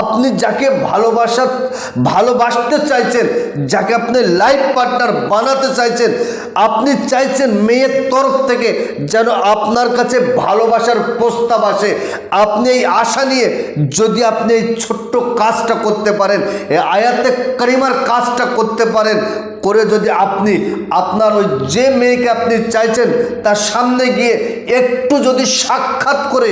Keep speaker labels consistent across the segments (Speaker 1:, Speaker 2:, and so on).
Speaker 1: আপনি যাকে ভালোবাসা, ভালোবাসতে চাইছেন, যাকে আপনি লাইফ পার্টনার বানাতে চাইছেন, আপনি চাইছেন মেয়ের তরফ থেকে যেন আপনার কাছে ভালোবাসার প্রস্তাব আসে। আপনি এই আশা নিয়ে যদি আপনি এই ছোট্ট কাজটা করতে পারেন আয়াতে করিমার কাজটা করতে পারেন, করে যদি আপনি আপনার ওই যে মেয়েকে আপনি চাইছেন, তার সামনে গিয়ে একটু যদি সাক্ষাৎ করে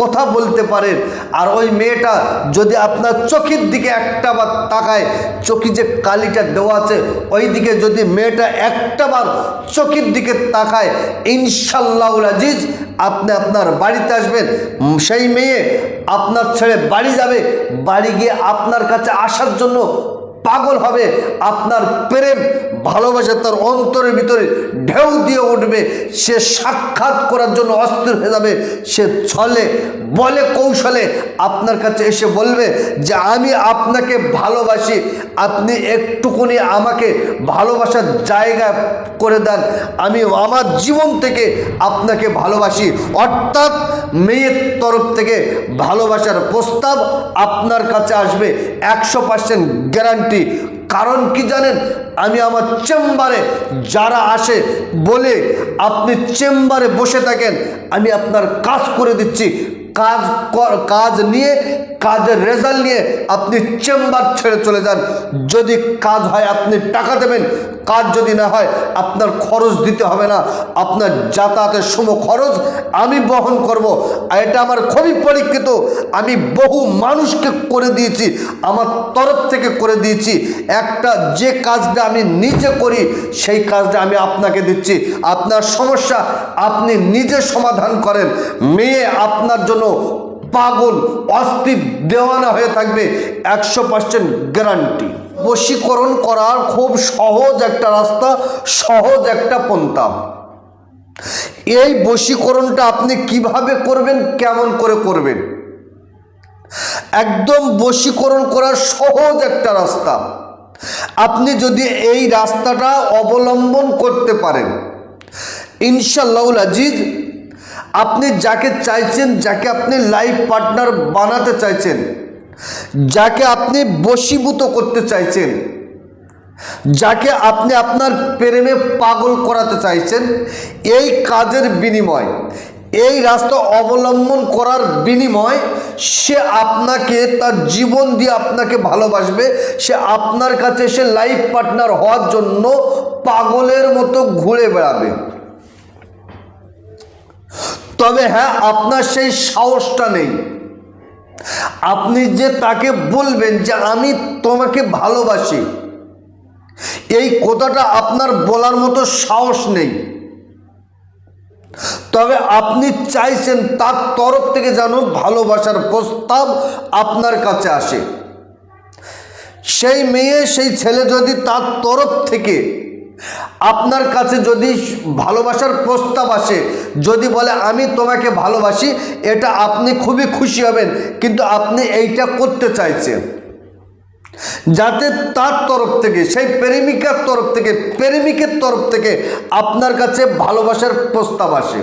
Speaker 1: কথা বলতে পারেন। আর ওই মেয়েটা যদি আপনার চোখের দিকে একটা বার তাকায়, চোখে যে কালিটা দেওয়া আছে ওই দিকে যদি মেয়েটা একটা বার চোখের দিকে তাকায় ইনশাল্লাহ আজিজ আপনি আপনার বাড়িতে আসবেন। সেই মেয়ে আপনার ছেড়ে বাড়ি যাবে। বাড়ি গিয়ে আপনার কাছে আসার জন্য পাগল হবে, আপনার প্রেম, ভালোবাসা তার অন্তরের ভিতরে ঢেউ দিয়ে উঠবে, সে সাক্ষাৎ করার জন্য অস্থির হয়ে যাবে, সে ছলে, বলে কৌশলে আপনার কাছে এসে বলবে যে, আমি আপনাকে ভালোবাসি, আপনি একটুকুনি আমাকে ভালোবাসার জায়গা করে দেন, আমি আমার জীবন থেকে আপনাকে ভালোবাসি। অর্থাৎ মেয়ের তরফ থেকে ভালোবাসার প্রস্তাব আপনার কাছে আসবে, একশো পার্সেন্ট গ্যারান্টি কারণ কি জানেন? আমি আমার চেম্বারে যারা আসে বলে আপনি চেম্বারে বসে থাকেন, আমি আপনার কাজ করে দিচ্ছি। কাজ কাজ নিয়ে কাজের রেজাল্ট নিয়ে আপনি চেম্বার ছেড়ে চলে যান। যদি কাজ হয়, আপনি টাকা দেবেন। কাজ যদি না হয়, আপনার খরচ দিতে হবে না। আপনার যাতায়াতের সম খরচ আমি বহন করব। এটা আমার খুবই পরীক্ষিত। আমি বহু মানুষকে করে দিয়েছি। আমার তরফ থেকে করে দিয়েছি। একটা যে কাজটা আমি নিজে করি, সেই কাজটা আমি আপনাকে দিচ্ছি। আপনার সমস্যা আপনি নিজে সমাধান করেন। মেয়ে আপনার জন্য পাগল, অস্থির দেওয়ানা হয়ে থাকবে, একশো পার্সেন্ট গ্যারান্টি বশীকরণ করার খুব সহজ একটা রাস্তা, সহজ একটা পন্থা। এই বশীকরণটা আপনি কীভাবে করবেন, কেমন করে করবেন? একদম বশীকরণ করার সহজ একটা রাস্তা। আপনি যদি এই রাস্তাটা অবলম্বন করতে পারেন ইনশাল্লাহুল আজিজ আপনি যাকে চাইছেন, যাকে আপনি লাইফ পার্টনার বানাতে চাইছেন, যাকে আপনি বশীভূত করতে চাইছেন, যাকে আপনি আপনার প্রেমে পাগল করাতে চাইছেন, এই কাজের বিনিময়, এই রাস্তা অবলম্বন করার বিনিময় সে আপনাকে, তার জীবন দিয়ে আপনাকে ভালোবাসবে, সে আপনার কাছে সে লাইফ পার্টনার হওয়ার জন্য পাগলের মতো ঘুরে বেড়াবে। তবে হ্যাঁ আপনার সেই সাহসটা নেই। আপনি যে তাকে বলবেন যে আমি তোমাকে ভালোবাসি, এই কথাটা আপনার বলার মতো সাহস নেই। তবে আপনি চাইছেন তার তরফ থেকে যেন ভালোবাসার প্রস্তাব আপনার কাছে আসে। সেই মেয়ে, সেই ছেলে যদি তার তরফ থেকে আপনার কাছে যদি ভালোবাসার প্রস্তাব আসে, যদি বলে, আমি তোমাকে ভালোবাসি, এটা আপনি খুবই খুশি হবেন, কিন্তু আপনি এইটা করতে চাইছেন। যাতে তার তরফ থেকে, সেই প্রেমিকার তরফ থেকে, প্রেমিকের তরফ থেকে আপনার কাছে ভালোবাসার প্রস্তাব আসে।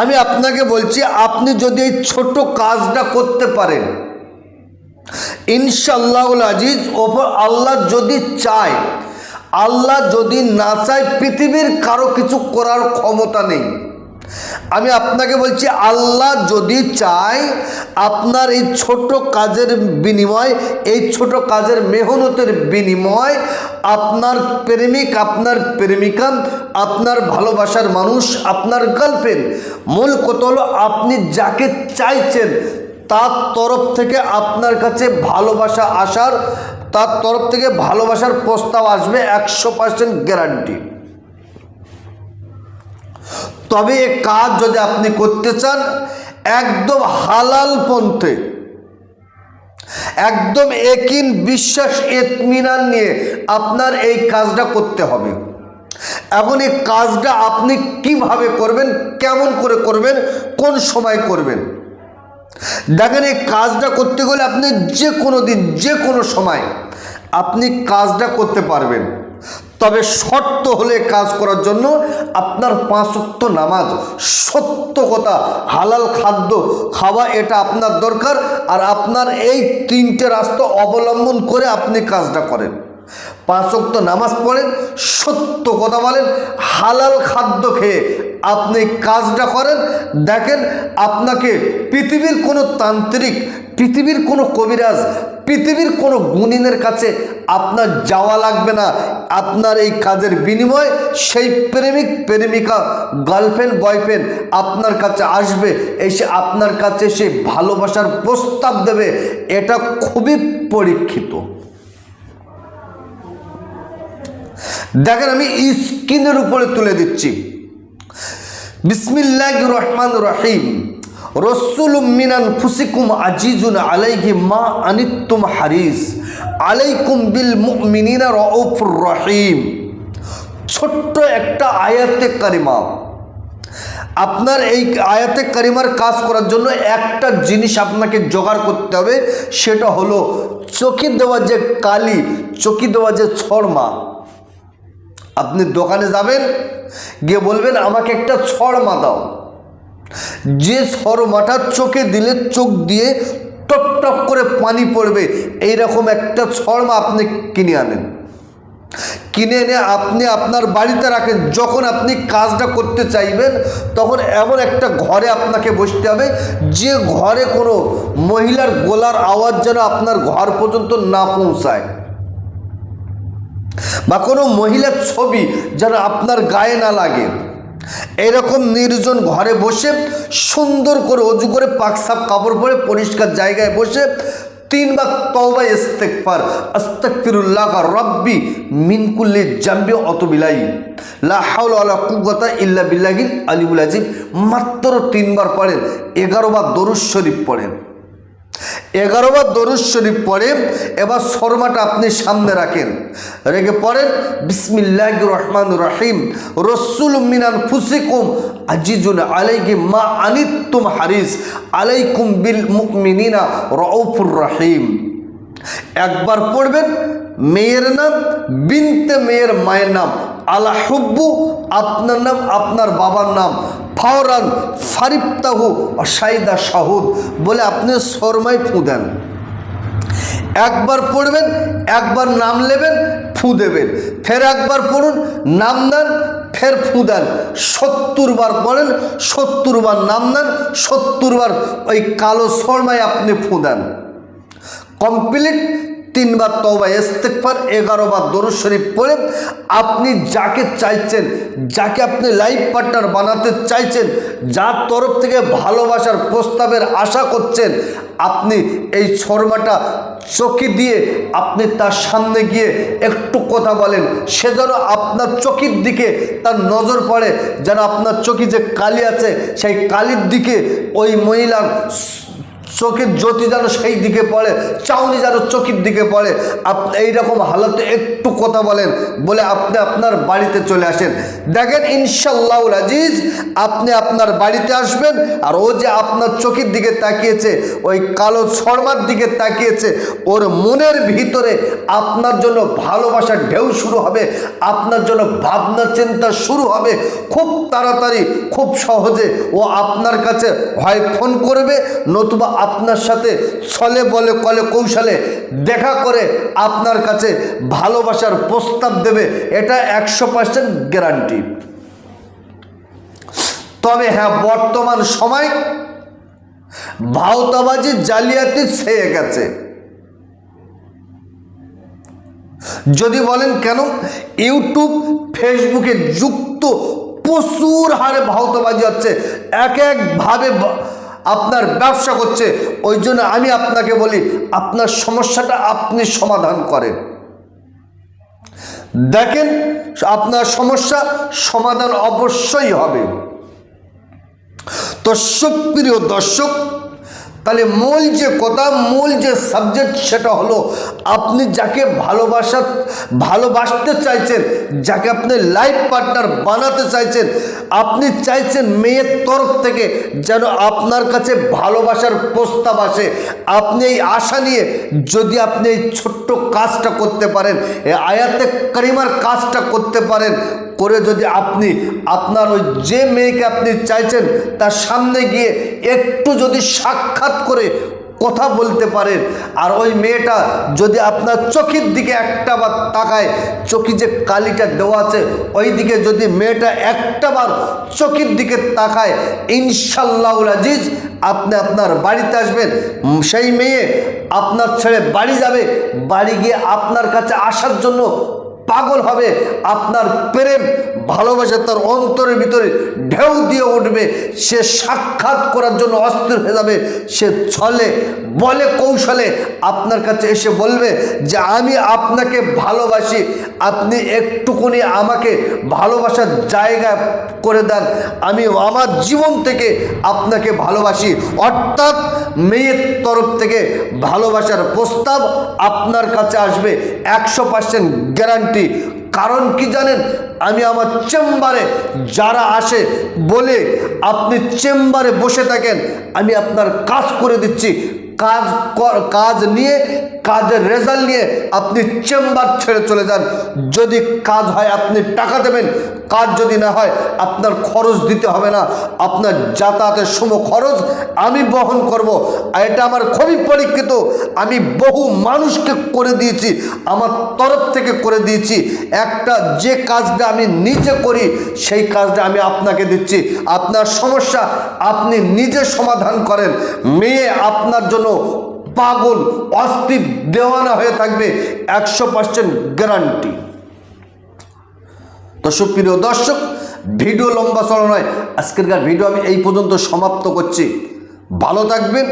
Speaker 1: আমি আপনাকে বলছি, আপনি যদি এই ছোট কাজটা করতে পারেন ইনশাল্লাহুল আজিজ, ওপর আল্লাহ যদি চায় আল্লাহ যদি না চায়, পৃথিবীর কারও কিছু করার ক্ষমতা নেই। আমি আপনাকে বলছি, আল্লাহ যদি চায়, আপনার এই ছোট কাজের বিনিময়, এই ছোট কাজের মেহনতের বিনিময়, আপনার প্রেমিক, আপনার প্রেমিকা, আপনার ভালোবাসার মানুষ, আপনার গার্লফ্রেন্ড মূল কথা হলো আপনি যাকে চাইছেন, তার তরফ থেকে আপনার কাছে ভালোবাসা আসার তার তরফ থেকে ভালোবাসার প্রস্তাব আসবে একশো পার্সেন্ট গ্যারান্টি তবে এ কাজ যদি আপনি করতে চান, একদম হালাল পন্থে, একদম একিন বিশ্বাস এতমিনান নিয়ে আপনার এই কাজটা করতে হবে। এখন এই কাজটা আপনি কীভাবে করবেন, কেমন করে করবেন, কোন সময় করবেন দেখেন এই কাজটা করতে গেলে আপনি যে কোনো দিন, যে কোনো সময় আপনি কাজটা করতে পারবেন। তবে শর্ত হলে কাজ করার জন্য আপনার পাঁচত্ব নামাজ, সত্য কথা, হালাল খাদ্য, খাওয়া এটা আপনার দরকার আর আপনার এই তিনটে রাস্তা অবলম্বন করে আপনি কাজটা করেন। পাঁচক্ত নামাজ পড়েন, সত্য কথা বলেন, হালাল খাদ্য খেয়ে আপনি কাজটা করেন। দেখেন, আপনাকে পৃথিবীর কোনো তান্ত্রিক, পৃথিবীর কোনো কবিরাজ, পৃথিবীর কোনো গুণিনের কাছে আপনার যাওয়া লাগবে না। আপনার এই কাজের বিনিময়ে সেই প্রেমিক, প্রেমিকা গার্লফ্রেন্ড বয়ফ্রেন্ড আপনার কাছে আসবে, এসে আপনার কাছে সে ভালোবাসার প্রস্তাব দেবে। এটা খুবই পরীক্ষিত। দেখেন আমি স্ক্রিনের উপরে তুলে দিচ্ছি। বিসমিল্লাহ রহমান রহিম। রসুল মিনান ফুসিকুম আজিজুন আলাইহি মা আনিত্তুম হারিস আলাইকুম বিল মুমিনিনা রউফুর রহিম। ছোট্ট একটা আয়াতে কারিমা। আপনার এই আয়াতে কারিমার কাজ করার জন্য একটা জিনিস আপনাকে জোগাড় করতে হবে, সেটা হলো চকি দেওয়া যে কালি চকি দেওয়া যে ছড়মা। আপনি দোকানে যাবেন, গিয়ে বলবেন, আমাকে একটা ছড়মা দাও যে ছড় ছড়মাটা চোখে দিলে চোখ দিয়ে টপ টপ করে পানি পড়বে, এইরকম একটা ছড়মা আপনি কিনে আনেন। কিনে এনে আপনি আপনার বাড়িতে রাখেন, যখন আপনি কাজটা করতে চাইবেন, তখন এমন একটা ঘরে আপনাকে বসতে হবে, যে ঘরে কোনো মহিলার গোলার আওয়াজ যেন আপনার ঘর পর্যন্ত না পৌঁছায়। বা কোনো মহিলার ছবি যেন আপনার গায়ে না লাগে। এরকম নির্জন ঘরে বসে সুন্দর করে অজু করে পাকসাপ কাপড় পরে পরিষ্কার জায়গায় বসে তিনবার তওবা ইস্তেকফার আস্তাগফিরুল্লাহ রব্বি মিনকুল্লি জাম্বি অতবিলাই। লা হাওলা ওয়ালা কুওয়াতা ইল্লা বিল্লাহিল আলিউল আজিম। মাত্র তিনবার পড়েন, এগারো বার দরুদ শরীফ পড়েন। এগারো বার দরুদ শরীফ পড়ে এবার শর্মাটা আপনি সামনে রাখেন। রেখে পড়েন বিসমিল্লাহ রহমান রহিম, রসুল মিনান ফুসিকুম আজিজুন আলাইকি মা আনিতুম হারিস আলাইকুম বিল মুমিনিনা রউফুর রহিম। একবার পড়বেন, মেয়ের নাম, বিনতে মেয়ের মায়ের নাম আলা হুব্বু আপনার নাম, আপনার বাবার নাম ফাওরান ফারিফতাহু সাইদা শাহুদ বলে আপনি শর্মায় ফু দেন। একবার পড়বেন, একবার নাম নেবেন, ফু দেবেন। ফের একবার পড়ুন, নাম দেন ফের ফু দেন। সত্তর বার পড়েন, সত্তর বার নাম দেন সত্তর বার ওই কালো শর্মায় আপনি ফু দেন। কমপ্লিট তিনবার তবা ইস্তেকফার এগারো বার দরুদ শরীফ পড়ে আপনি যাকে চাইছেন, যাকে আপনি লাইফ পার্টনার বানাতে চাইছেন, যার তরফ থেকে ভালোবাসার প্রস্তাবের আশা করছেন, আপনি এই শর্মাটা চকি দিয়ে আপনি তার সামনে গিয়ে একটু কথা বলেন। সে যেন আপনার চকির দিকে তার নজর পড়ে, যেন আপনার চকি যে কালি আছে, সেই কালির দিকে ওই মহিলার চোখের জ্যোতি যেন সেই দিকে পড়ে, চাউনি যেন চোখের দিকে পড়ে। আপনি এইরকম হালতে একটু কথা বলেন, বলে আপনি আপনার বাড়িতে চলে আসেন। দেখেন ইনশাল্লাহ আজিজ আপনি আপনার বাড়িতে আসবেন, আর ও যে আপনার চোখের দিকে তাকিয়েছে, ওই কালো শর্মার দিকে তাকিয়েছে, ওর মনের ভিতরে আপনার জন্য ভালোবাসার ঢেউ শুরু হবে, আপনার জন্য ভাবনা চিন্তা শুরু হবে। খুব তাড়াতাড়ি, খুব সহজে ও আপনার কাছে হয়, ফোন করবে, নতুবা আপনার সাথে ছলে বলে কলে কৌশলে দেখা করে আপনার কাছে ভালোবাসার প্রস্তাব দেবে, এটা একশো পার্সেন্ট গ্যারান্টি তবে হ্যাঁ বর্তমান সময় ভাওতাবাজি জালিয়াতি ছেয়ে গেছে। যদি বলেন কেন? ইউটিউব ফেসবুকে যুক্ত প্রচুর হারে ভাওতাবাজি হচ্ছে। এক একভাবে আপনার ব্যবসা করছে, ওই জন্য আমি আপনাকে বলি, আপনার সমস্যাটা আপনি সমাধান করেন। দেখেন, আপনার সমস্যা সমাধান অবশ্যই হবে। তো সুপ্রিয় দর্শক তাহলে মূল যে কথা, মূল যে সাবজেক্ট সেটা হলো আপনি যাকে ভালোবাসা, ভালোবাসতে চাইছেন, যাকে আপনি লাইফ পার্টনার বানাতে চাইছেন, আপনি চাইছেন মেয়ের তরফ থেকে যেন আপনার কাছে ভালোবাসার প্রস্তাব আসে। আপনি এই আশা নিয়ে যদি আপনি এই ছোট্ট কাজটা করতে পারেন আয়াতে করিমার কাজটা করতে পারেন করে যদি আপনি আপনার ওই যে মেয়েকে আপনি চাইছেন, তার সামনে গিয়ে একটু যদি সাক্ষাৎ করে কথা বলতে পারেন, আর ওই মেয়েটা যদি আপনার চোখের দিকে একটা বার তাকায়, চোখে যে কালিটা দেওয়া আছে ওই দিকে যদি মেয়েটা একটা বার চোখের দিকে তাকায় ইনশাল্লাহ আজিজ আপনি আপনার বাড়িতে আসবেন সেই মেয়ে আপনার ছেড়ে বাড়ি যাবে, বাড়ি গিয়ে আপনার কাছে আসার জন্য পাগল হবে, আপনার প্রেম ভালোবাসা তার অন্তরের ভিতরে ঢেউ দিয়ে উঠবে, সে সাক্ষাৎ করার জন্য অস্থির হয়ে যাবে, সে ছলে, বলে কৌশলে আপনার কাছে এসে বলবে যে, আমি আপনাকে ভালোবাসি, আপনি একটুকুনি আমাকে ভালোবাসার জায়গা করে দেন, আমি আমার জীবন থেকে আপনাকে ভালোবাসি। অর্থাৎ মেয়ের তরফ থেকে ভালোবাসার প্রস্তাব আপনার কাছে আসবে। একশো পার্সেন্ট গ্যারান্টি কারণ কি জানেন? আমি আমার চেম্বারে যারা আসে বলে আপনি চেম্বারে বসে থাকেন, আমি আপনার কাজ করে দিচ্ছি। কাজ কাজ নিয়ে, কাজের রেজাল্ট নিয়ে আপনি চেম্বার ছেড়ে চলে যান। যদি কাজ হয় আপনি টাকা দেবেন কাজ যদি না হয়, আপনার খরচ দিতে হবে না। আপনার যাতায়াতের সম খরচ আমি বহন করব। আর এটা আমার খুবই পরীক্ষিত। আমি বহু মানুষকে করে দিয়েছি, আমার তরফ থেকে করে দিয়েছি। একটা যে কাজটা আমি নিজে করি, সেই কাজটা আমি আপনাকে দিচ্ছি। আপনার সমস্যা আপনি নিজে সমাধান করেন। মেয়ে আপনার জন্য পাগল, অস্থির, দেওয়ানা হয়ে থাকবে। একশো পার্সেন্ট গ্যারান্টি তো সুপ্রিয় দর্শক, ভিডিও লম্বা চড়া নয়। আজকেরকার ভিডিও আমি এই পর্যন্ত সমাপ্ত করছি। ভালো থাকবেন,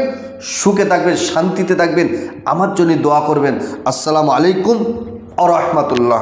Speaker 1: সুখে থাকবেন, শান্তিতে থাকবেন, আমার জন্য দোয়া করবেন। আসসালামু আলাইকুম আ রহমতুল্লাহ।